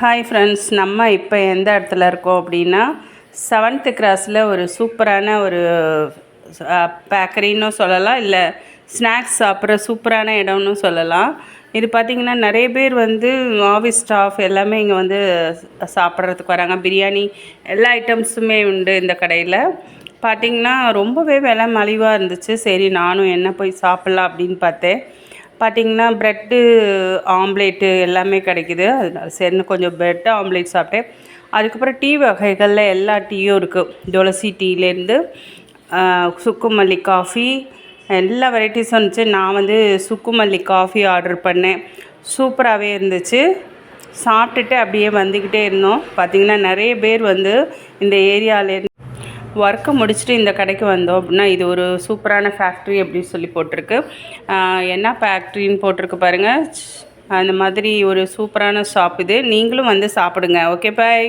Hi friends நம்ம இப்போ எந்த இடத்துல இருக்கோம் அப்படின்னா செவன்த்து கிராஸில் ஒரு சூப்பரான ஒரு பேக்கரின்னு சொல்லலாம் இல்லை ஸ்நாக்ஸ் சாப்பிட்ற சூப்பரான இடம்னு சொல்லலாம். இது பார்த்திங்கன்னா நிறைய பேர் வந்து ஆஃபீஸ் ஸ்டாஃப் எல்லாமே இங்கே வந்து சாப்பிட்றதுக்கு வராங்க. பிரியாணி எல்லா ஐட்டம்ஸுமே உண்டு இந்த கடையில். பார்த்திங்கன்னா ரொம்பவே விலை மலிவாக இருந்துச்சு. சரி நானும் என்ன போய் சாப்பிட்லாம் அப்படின்னு பார்த்தேன். பார்த்திங்கன்னா ப்ரெட்டு ஆம்லேட்டு எல்லாமே கிடைக்குது. அதனால சரின்னு கொஞ்சம் ப்ரெட்டு ஆம்லேட் சாப்பிட்டேன். அதுக்கப்புறம் டீ வகைகளில் எல்லா டீயும் இருக்குது துளசி டீலேருந்து சுக்குமல்லி காஃபி எல்லா வெரைட்டிஸும் இருந்துச்சு. நான் வந்து சுக்குமல்லி காஃபி ஆர்டர் பண்ணேன். சூப்பராகவே இருந்துச்சு. சாப்பிட்டுட்டு அப்படியே வந்துக்கிட்டே இருந்தோம். பார்த்திங்கன்னா நிறைய பேர் வந்து இந்த ஏரியாவிலேருந்து ஒர்க்கை முடிச்சுட்டு இந்த கடைக்கு வந்தோம் அப்படின்னா இது ஒரு சூப்பரான ஃபேக்ட்ரி அப்படின்னு சொல்லி போட்டிருக்கு. என்ன ஃபேக்ட்ரின்னு போட்டிருக்கு பாருங்கள் அந்த மாதிரி ஒரு சூப்பரான ஷாப் இது. நீங்களும் வந்து சாப்பிடுங்க. Okay bye